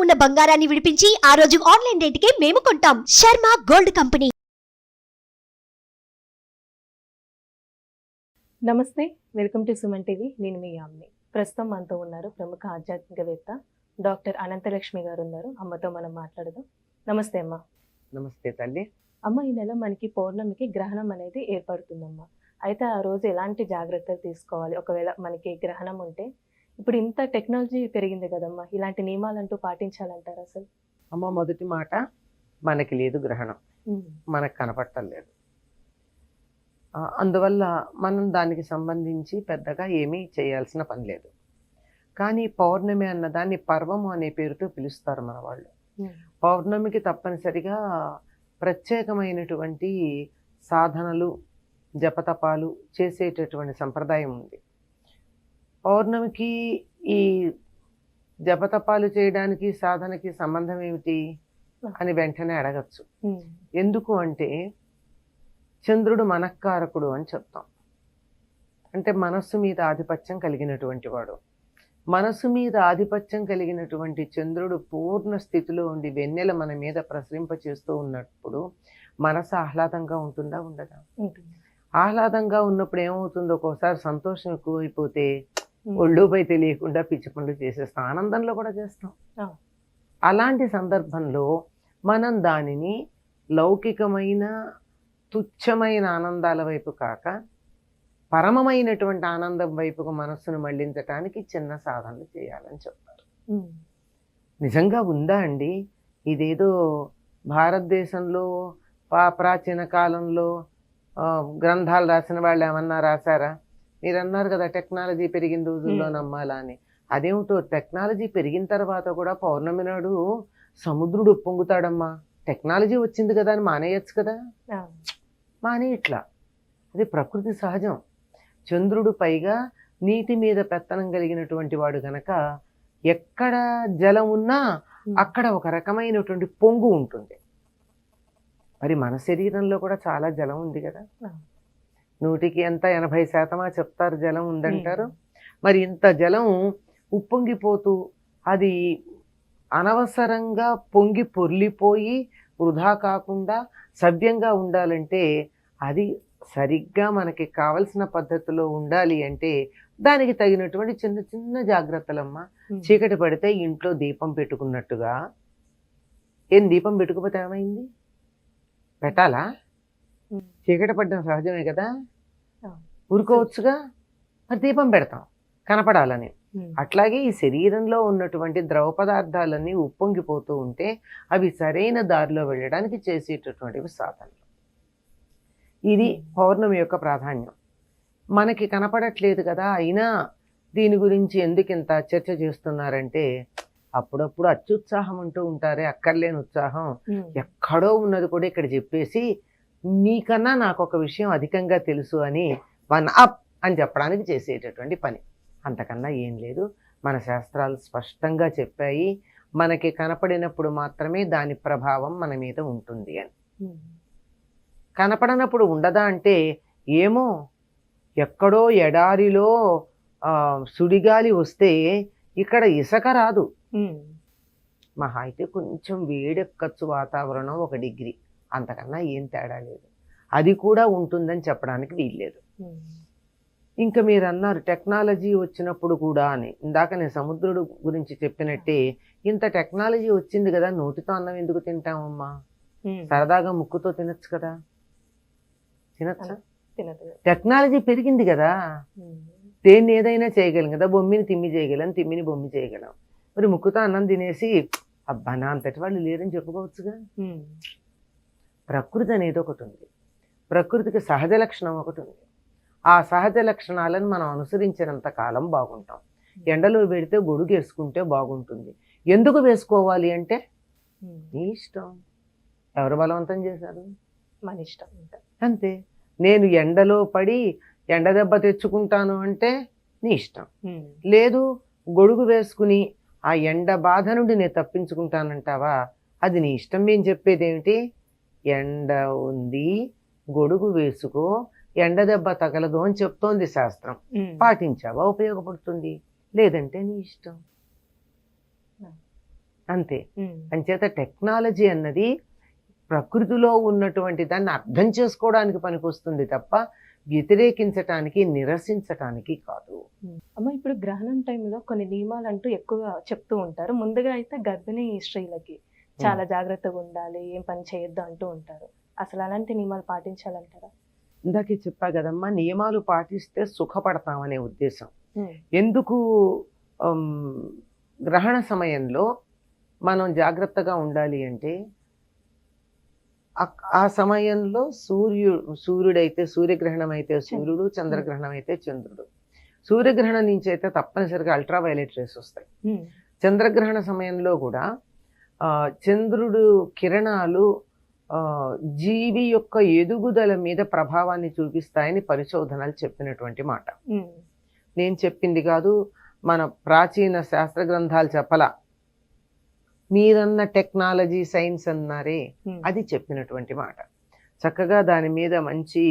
ఉన్న బంగారాన్ని విడిపించి ఆ రోజు ఆన్లైన్ రేటుకే మేము కొంటాం. Sharma gold company. Namaste welcome to Suman TV. నేను మీ యామ్ని. ప్రస్తుతం మనతో ఉన్నారు ప్రముఖ ఆధ్యాత్మికవేత్త డాక్టర్ అనంతలక్ష్మి గారు ఉన్నారు. అమ్మతో మనం మాట్లాడదాం. నమస్తే అమ్మ. నమస్తే తల్లి. అమ్మ ఈ నెల మనకి పౌర్ణమికి గ్రహణం అనేది ఏర్పడుతుందమ్మా. అయితే ఆ రోజు ఎలాంటి జాగ్రత్తలు తీసుకోవాలి? ఒకవేళ మనకి గ్రహణం ఉంటే ఇప్పుడు ఇంత టెక్నాలజీ పెరిగింది కదమ్మా. ఇలాంటి నియమాలంటూ పాటించాలంటారు అసలు? అమ్మ మొదటి మాట మనకి లేదు గ్రహణం. మనకు కనపడటం లేదు. అందువల్ల మనం దానికి సంబంధించి పెద్దగా ఏమీ చేయాల్సిన పని లేదు. కానీ పౌర్ణమి అన్నదాన్ని పర్వము అనే పేరుతో పిలుస్తారు మన వాళ్ళు. పౌర్ణమికి తప్పనిసరిగా ప్రత్యేకమైనటువంటి సాధనలు జపతపాలు చేసేటటువంటి సంప్రదాయం ఉంది. పౌర్ణమికి ఈ జపతపాలు చేయడానికి సాధనకి సంబంధం ఏమిటి అని వెంటనే అడగచ్చు. ఎందుకు అంటే చంద్రుడు మనఃకారకుడు అని చెప్తాం. అంటే మనస్సు మీద ఆధిపత్యం కలిగినటువంటి వాడు. మనస్సు మీద ఆధిపత్యం కలిగినటువంటి చంద్రుడు పూర్ణ స్థితిలో ఉండి వెన్నెల మన మీద ప్రసరింప చేస్తూ ఉన్నప్పుడు మనసు ఆహ్లాదంగా ఉంటుందా ఉండదా? ఆహ్లాదంగా ఉన్నప్పుడు ఏమవుతుందో ఒక్కోసారి సంతోషం ఎక్కువైపోతే ఒళ్ళుపై తెలియకుండా పిచ్చి పనులు చేసేస్తాం. ఆనందంలో కూడా చేస్తాం. అలాంటి సందర్భంలో మనం దానిని లౌకికమైన తుచ్చమైన ఆనందాల వైపు కాక పరమమైనటువంటి ఆనందం వైపుకు మనస్సును మళ్ళించటానికి చిన్న సాధనలు చేయాలని చెప్తారు. నిజంగా ఉందా అండి? ఇదేదో భారతదేశంలో పా ప్రాచీన కాలంలో గ్రంథాలు రాసిన వాళ్ళు ఏమన్నా రాశారా? మీరు అన్నారు కదా టెక్నాలజీ పెరిగిన రోజుల్లో. నమ్మాలా అని అదేమిటో టెక్నాలజీ పెరిగిన తర్వాత కూడా పౌర్ణమి నాడు సముద్రుడు ఉప్పొంగుతాడమ్మా. టెక్నాలజీ వచ్చింది కదా అని మానేయచ్చు కదా. మానే ఇట్లా అది ప్రకృతి సహజం. చంద్రుడు పైగా నీటి మీద పెత్తనం కలిగినటువంటి వాడు గనక ఎక్కడ జలం ఉన్నా అక్కడ ఒక రకమైనటువంటి పొంగు ఉంటుంది. మరి మన శరీరంలో కూడా చాలా జలం ఉంది కదా. నూటికి ఎంత ఎనభై శాతమా చెప్తారు జలం ఉందంటారు. మరి ఇంత జలం ఉప్పొంగిపోతూ అది అనవసరంగా పొంగి పొర్లిపోయి వృధా కాకుండా సవ్యంగా ఉండాలంటే అది సరిగ్గా మనకి కావలసిన పద్ధతిలో ఉండాలి అంటే దానికి తగినటువంటి చిన్న చిన్న జాగ్రత్తలమ్మా. చీకటి పడితే ఇంట్లో దీపం పెట్టుకున్నట్టుగా. ఏం దీపం పెట్టుకోపోతే ఏమైంది? పెట్టాలా? చీకటి పడ్డం సహజమే కదా. ఊరుకోవచ్చుగా? మరి దీపం పెడతాం. కనపడాలని. అట్లాగే ఈ శరీరంలో ఉన్నటువంటి ద్రవ పదార్థాలన్నీ ఉప్పొంగిపోతూ ఉంటే అవి సరైన దారిలో వెళ్ళడానికి చేసేటటువంటివి సాధనలు. ఇది పౌర్ణమి యొక్క ప్రాధాన్యం. మనకి కనపడట్లేదు కదా అయినా దీని గురించి ఎందుకు ఇంత చర్చ చేస్తున్నారంటే అప్పుడప్పుడు అత్యుత్సాహం అంటూ ఉంటారే అక్కర్లేని ఉత్సాహం. ఎక్కడో ఉన్నది కూడా ఇక్కడ చెప్పేసి నీకన్నా నాకు ఒక విషయం అధికంగా తెలుసు అని వన్ అప్ అని చెప్పడానికి చేసేటటువంటి పని. అంతకన్నా ఏం లేదు. మన శాస్త్రాలు స్పష్టంగా చెప్పాయి. మనకి కనపడినప్పుడు మాత్రమే దాని ప్రభావం మన మీద ఉంటుంది అని. కనపడనప్పుడు ఉండదా అంటే ఏమో? ఎక్కడో ఎడారిలో సుడిగాలి వస్తే ఇక్కడ ఇసుక రాదు. మహా అయితే కొంచెం వేడెక్కచ్చు వాతావరణం ఒక డిగ్రీ. అంతకన్నా ఏం తేడా లేదు. అది కూడా ఉంటుందని చెప్పడానికి వీల్లేదు. ఇంకా మీరు అన్నారు టెక్నాలజీ వచ్చినప్పుడు కూడా అని. ఇందాక నేను సముద్రుడు గురించి చెప్పినట్టే ఇంత టెక్నాలజీ వచ్చింది కదా నోటితో అన్నం ఎందుకు తింటామమ్మా? సరదాగా ముక్కుతో తినచ్చు కదా? తినచ్చా? టెక్నాలజీ పెరిగింది కదా. దేన్ని ఏదైనా చేయగలం కదా బొమ్మిని తిమ్మి చేయగలం తిమ్మిని బొమ్మి చేయగలం. మరి ముక్కుతో అన్నం తినేసి అబ్బా నా అంతటి వాళ్ళు లేరని చెప్పుకోవచ్చుగా. ప్రకృతి అనేది ఒకటి ఉంది ప్రకృతికి సహజ లక్షణం ఒకటి ఉంది ఆ సహజ లక్షణాలను మనం అనుసరించినంత కాలం బాగుంటాం. ఎండలో పెడితే గొడుగు వేసుకుంటే బాగుంటుంది. ఎందుకు వేసుకోవాలి అంటే నీ ఇష్టం. ఎవరు బలవంతం చేశారు? మన ఇష్టం అంతే. నేను ఎండలో పడి ఎండ దెబ్బ తెచ్చుకుంటాను అంటే నీ ఇష్టం. లేదు గొడుగు వేసుకుని ఆ ఎండ బాధ నుండి నేను తప్పించుకుంటానంటావా? అది నీ ఇష్టం మేము చెప్పేది ఏమిటి ఎండ ఉంది గొడుగు వేసుకో ఎండ దెబ్బ తగలదు అని చెప్తోంది శాస్త్రం. పాటించావా? ఉపయోగపడుతుంది. లేదంటే నీ ఇష్టం. అంతే. అంచేత టెక్నాలజీ అన్నది ప్రకృతిలో ఉన్నటువంటి దాన్ని అర్థం చేసుకోవడానికి పనికొస్తుంది తప్ప వ్యతిరేకించటానికి నిరసించటానికి కాదు. అమ్మ ఇప్పుడు గ్రహణం టైంలో కొన్ని నియమాలు అంటూ ఎక్కువగా చెప్తూ ఉంటారు. ముందుగా అయితే గర్భిణీ స్త్రీలకి చాలా జాగ్రత్తగా ఉండాలి ఏం పని చేయొద్దు అంటూ ఉంటారు. అసలు అలాంటి నియమాలు పాటించాలంటారా? ఇందాకే చెప్పా కదమ్మా నియమాలు పాటిస్తే సుఖపడతామనే ఉద్దేశం. ఎందుకు? గ్రహణ సమయంలో మనం జాగ్రత్తగా ఉండాలి అంటే ఆ- సమయంలో సూర్యుడు సూర్యుడైతే సూర్యగ్రహణం అయితే సూర్యుడు చంద్రగ్రహణం అయితే చంద్రుడు. సూర్యగ్రహణం నుంచి అయితే తప్పనిసరిగా అల్ట్రా వైలెట్ రేస్ వస్తాయి. చంద్రగ్రహణ సమయంలో కూడా చంద్రుడు కిరణాలు జీవి యొక్క ఎదుగుదల మీద ప్రభావాన్ని చూపిస్తాయని పరిశోధనలు చెప్పినటువంటి మాట. నేను చెప్పింది కాదు మన ప్రాచీన శాస్త్ర గ్రంథాలు చెప్పలా. మీరన్న టెక్నాలజీ సైన్స్ అన్నారే అది చెప్పినటువంటి మాట. చక్కగా దాని మీద మంచి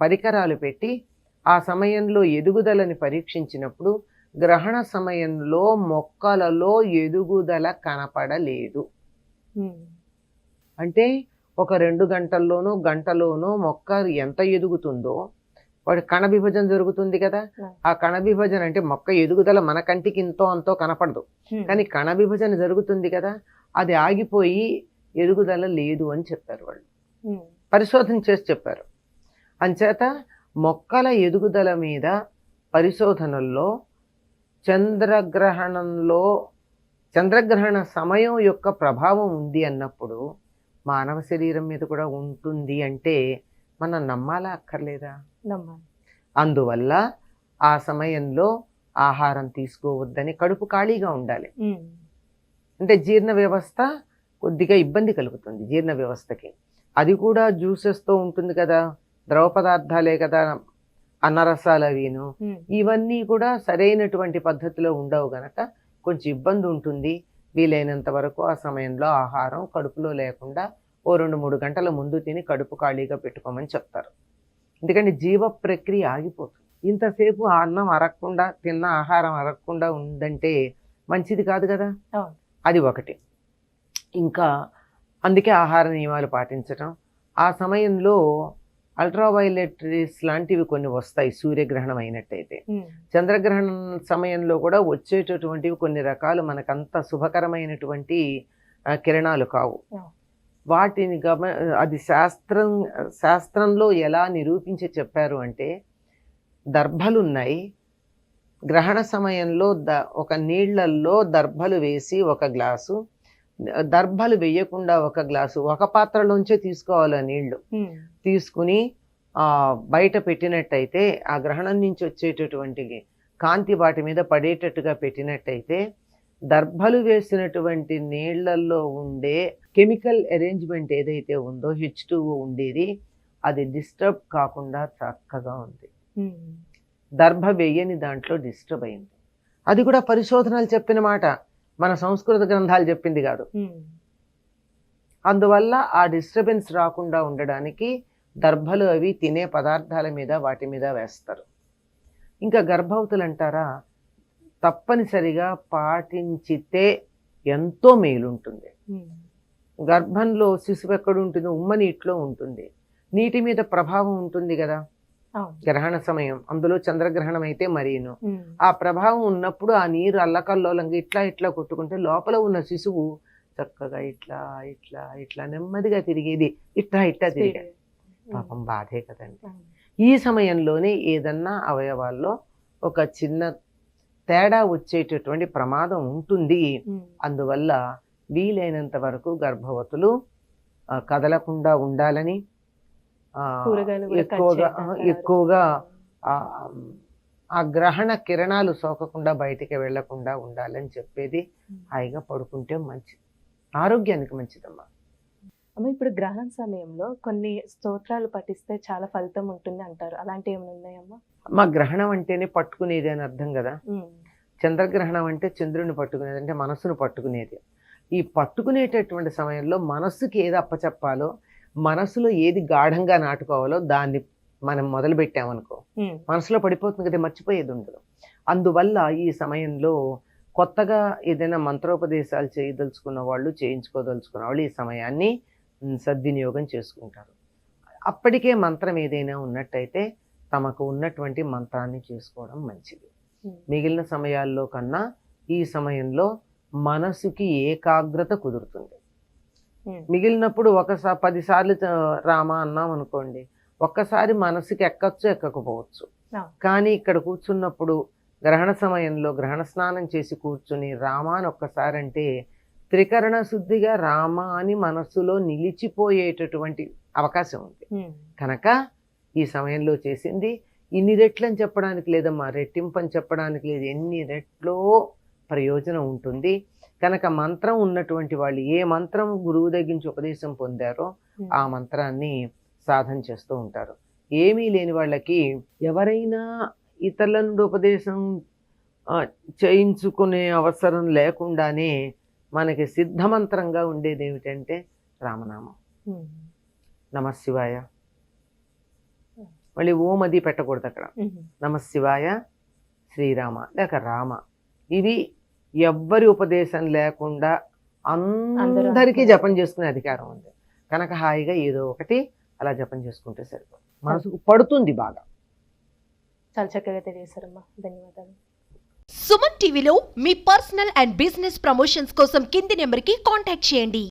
పరికరాలు పెట్టి ఆ సమయంలో ఎదుగుదలని పరీక్షించినప్పుడు గ్రహణ సమయంలో మొక్కలలో ఎదుగుదల కనపడలేదు. అంటే ఒక రెండు గంటల్లోనో గంటలోనో మొక్క ఎంత ఎదుగుతుందో వాడి కణ విభజన జరుగుతుంది కదా. ఆ కణ విభజన అంటే మొక్క ఎదుగుదల మన కంటికి ఇంతో అంతో కనపడదు. కానీ కణ విభజన జరుగుతుంది కదా అది ఆగిపోయి ఎదుగుదల లేదు అని చెప్పారు వాళ్ళు. పరిశోధన చేసి చెప్పారు. అంచేత మొక్కల ఎదుగుదల మీద పరిశోధనల్లో చంద్రగ్రహణంలో చంద్రగ్రహణ సమయం యొక్క ప్రభావం ఉంది అన్నప్పుడు మానవ శరీరం మీద కూడా ఉంటుంది అంటే మనం నమ్మాలా అక్కర్లేదా? నమ్మాలి. అందువల్ల ఆ సమయంలో ఆహారం తీసుకోవద్దని కడుపు ఖాళీగా ఉండాలి. అంటే జీర్ణ వ్యవస్థ కొద్దిగా ఇబ్బంది కలుగుతుంది జీర్ణ వ్యవస్థకి. అది కూడా జ్యూసెస్తో ఉంటుంది కదా ద్రవ పదార్థాలే కదా అన్నరసాలు అవిను ఉమ్, ఇవన్నీ కూడా సరైనటువంటి పద్ధతిలో ఉండవు గనక కొంచెం ఇబ్బంది ఉంటుంది. వీలైనంత వరకు ఆ సమయంలో ఆహారం కడుపులో లేకుండా ఓ రెండు మూడు గంటల ముందు తిని కడుపు ఖాళీగా పెట్టుకోమని చెప్తారు. ఎందుకంటే జీవ ప్రక్రియ ఆగిపోతుంది. ఇంతసేపు ఆ అన్నం అరగకుండా తిన్న ఆహారం అరగకుండా ఉందంటే మంచిది కాదు కదా. అది ఒకటి. ఇంకా అందుకే ఆహార నియమాలు పాటించటం. ఆ సమయంలో అల్ట్రావైలెట్ రేస్ లాంటివి కొన్ని వస్తాయి సూర్యగ్రహణం అయినట్టయితే. చంద్రగ్రహణం సమయంలో కూడా వచ్చేటటువంటివి కొన్ని రకాలు మనకంత శుభకరమైనటువంటి కిరణాలు కావు. వాటిని గమ అది శాస్త్రం శాస్త్రంలో ఎలా నిరూపించి చెప్పారు అంటే దర్భలు ఉన్నాయి గ్రహణ సమయంలో ద ఒక నీళ్ళల్లో దర్భలు వేసి ఒక గ్లాసు దర్భలు వేయకుండా ఒక గ్లాసు ఒక పాత్రలోంచే తీసుకోవాలి ఆ నీళ్ళు తీసుకుని ఆ బయట పెట్టినట్టయితే ఆ గ్రహణం నుంచి వచ్చేటటువంటి కాంతి వాటి మీద పడేటట్టుగా పెట్టినట్టయితే దర్భలు వేసినటువంటి నీళ్ళలో ఉండే కెమికల్ అరేంజ్మెంట్ ఏదైతే ఉందో హెచ్ ఉండేది అది డిస్టర్బ్ కాకుండా చక్కగా ఉంది. దర్భ వేయని దాంట్లో డిస్టర్బ్ అయింది. అది కూడా పరిశోధనలు చెప్పిన మాట. మన సంస్కృత గ్రంథాలు చెప్పింది కాదు. అందువల్ల ఆ డిస్టర్బెన్స్ రాకుండా ఉండడానికి దర్భలు అవి తినే పదార్థాల మీద వాటి మీద వేస్తారు. ఇంకా గర్భవతులు అంటారా తప్పనిసరిగా పాటించితే ఎంతో మేలుంటుంది. గర్భంలో శిశువు ఎక్కడ ఉంటుంది ఉమ్మని ఇట్లో ఉంటుంది. నీటి మీద ప్రభావం ఉంటుంది కదా. గ్రహణ సమయం. అందులో చంద్రగ్రహణం అయితే మరీను. ఆ ప్రభావం ఉన్నప్పుడు ఆ నీరు అల్లకల్లోలంగా ఇట్లా ఇట్లా కొట్టుకుంటే లోపల ఉన్న శిశువు చక్కగా ఇట్లా ఇట్లా ఇట్లా నెమ్మదిగా తిరిగేది. ఇట్లా ఇట్లా తిరిగేది పాపం బాధే కదండి. ఈ సమయంలోనే ఏదన్నా అవయవాల్లో ఒక చిన్న తేడా వచ్చేటటువంటి ప్రమాదం ఉంటుంది. అందువల్ల వీలైనంత వరకు గర్భవతులు కదలకుండా ఉండాలని ఆ, కూరగాయలు కూడా cut ఎక్కువగా. ఎక్కువగా ఆ, గ్రహణ కిరణాలు సోకకుండా బయటికి వెళ్ళకుండా ఉండాలని చెప్పేది. హాయిగా పడుకుంటే మంచిది. ఆరోగ్యానికి మంచిదమ్మా. అమ్మ ఇప్పుడు గ్రహణం సమయంలో కొన్ని స్తోత్రాలు పఠిస్తే చాలా ఫలితం ఉంటుంది అంటారు. అలాంటివి ఏమైనా ఉన్నాయమ్మా? మా గ్రహణం అంటేనే పట్టుకునేది అని అర్థం కదా. చంద్రగ్రహణం అంటే చంద్రుని పట్టుకునేది అంటే మనస్సును పట్టుకునేది. ఈ పట్టుకునేటటువంటి సమయంలో మనస్సుకి ఏది అప్పచెప్పాలో మనస్సులో ఏది గాఢంగా నాటుకోవాలో దాన్ని మనం మొదలు పెట్టామనుకో మనసులో పడిపోతుంది కదా మర్చిపోయేది ఉండదు అందువల్ల ఈ సమయంలో కొత్తగా ఏదైనా మంత్రోపదేశాలు చేయదలుచుకున్న వాళ్ళు చేయించుకోదలుచుకున్న వాళ్ళు ఈ సమయాన్ని సద్వినియోగం చేసుకుంటారు అప్పటికే మంత్రం ఏదైనా ఉన్నట్టయితే తమకు ఉన్నటువంటి మంత్రాన్ని చేసుకోవడం మంచిది. మిగిలిన సమయాల్లో కన్నా ఈ సమయంలో మనసుకి ఏకాగ్రత కుదురుతుంది. మిగిలినప్పుడు ఒకసారి పదిసార్లు రామ అన్నాం అనుకోండి. ఒక్కసారి మనసుకి ఎక్కచ్చు ఎక్కకపోవచ్చు. కానీ ఇక్కడ కూర్చున్నప్పుడు గ్రహణ సమయంలో గ్రహణ స్నానం చేసి కూర్చుని రామ అని ఒక్కసారి అంటే త్రికరణ శుద్ధిగా రామ అని మనస్సులో నిలిచిపోయేటటువంటి అవకాశం ఉంది. ఉమ్. కనుక ఈ సమయంలో చేసింది ఇన్ని రెట్లు అని చెప్పడానికి లేదమ్మా రెట్టింపు అని చెప్పడానికి లేదు. ఎన్ని రెట్లో ప్రయోజనం ఉంటుంది? కనుక మంత్రం ఉన్నటువంటి వాళ్ళు ఏ మంత్రం గురువు దగ్గర నుంచి ఉపదేశం పొందారో ఉమ్. ఆ మంత్రాన్ని సాధన చేస్తూ ఉంటారు ఏమీ లేని వాళ్ళకి ఎవరైనా ఇతరుల నుండి ఉపదేశం చేయించుకునే అవసరం లేకుండానే మనకి సిద్ధమంత్రంగా ఉండేది ఏమిటంటే రామనామం ఉమ్. నమ శివాయ మళ్ళీ ఓం అది పెట్టకూడదు అక్కడ ఉమ్. నమ శివాయ శ్రీరామ లేక రామ ఇవి ఎవ్వరి ఉపదేశం లేకుండా అందరికీ జపం చేసుకునే అధికారం ఉంది. కనుక హాయిగా ఏదో ఒకటి అలా జపం చేసుకుంటే సరిపోతుంది. మనసుకు పడుతుంది బాగా. చాలా చక్కగా తెలియజేశారమ్మా. ధన్యవాదాలు. సుమన్ టీవీలో మీ పర్సనల్ అండ్ బిజినెస్ ప్రమోషన్స్ కోసం కింది నెంబర్కి కాంటాక్ట్ చేయండి.